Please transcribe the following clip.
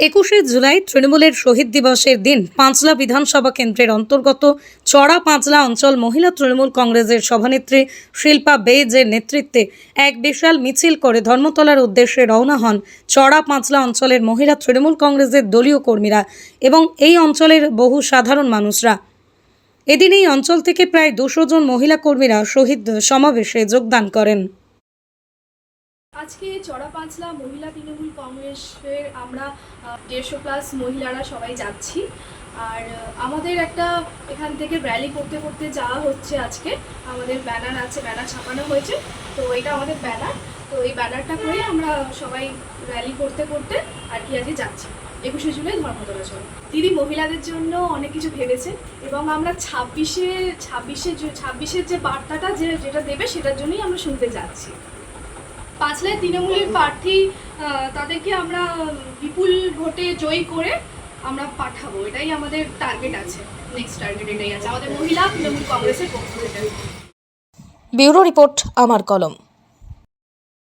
একুশে জুলাই তৃণমূলের শহীদ দিবসের দিন পাঁচলা বিধানসভা কেন্দ্রের অন্তর্গত চড়া পাঁচলা অঞ্চল মহিলা তৃণমূল কংগ্রেসের সভানেত্রী শিল্পা বেজের নেতৃত্বে এক বিশাল মিছিল করে ধর্মতলার উদ্দেশ্যে রওনা হন চড়া পাঁচলা অঞ্চলের মহিলা তৃণমূল কংগ্রেসের দলীয় কর্মীরা এবং এই অঞ্চলের বহু সাধারণ মানুষরা। এদিন এই অঞ্চল থেকে প্রায় দুশো জন মহিলা কর্মীরা শহীদ সমাবেশে যোগদান করেন। আজকে চড়া পাঁচলা মহিলা তৃণমূল কংগ্রেসের আমরা দেড়শো প্লাস মহিলারা সবাই যাচ্ছি। আর আমাদের একটা এখান থেকে র্যালি করতে করতে যাওয়া হচ্ছে আজকে। আমাদের ব্যানার আছে ব্যানার ছাপানো হয়েছে। তো এটা আমাদের ব্যানার তো এই ব্যানারটা করে আমরা সবাই র্যালি করতে করতে আর কি আজকে যাচ্ছি। একুশে জুলাই ধর্মতলা চল দিদি মহিলাদের জন্য অনেক কিছু ভেবেছে এবং আমরা ছাব্বিশে ছাব্বিশে ছাব্বিশের যে বার্তাটা যে, যেটা দেবে সেটার জন্যই আমরা শুনতে যাচ্ছি। পাঁচলায় তৃণমূলের প্রার্থী তাদেরকে আমরা বিপুল ভোটে জয়ী করে আমরা পাঠাবো। এটাই আমাদের টার্গেট আছে। নেক্সট টার্গেট এটাই আছে। আমাদের মহিলা তৃণমূল কংগ্রেসের পক্ষ থেকে। ব্যুরো রিপোর্ট, আমার কলম।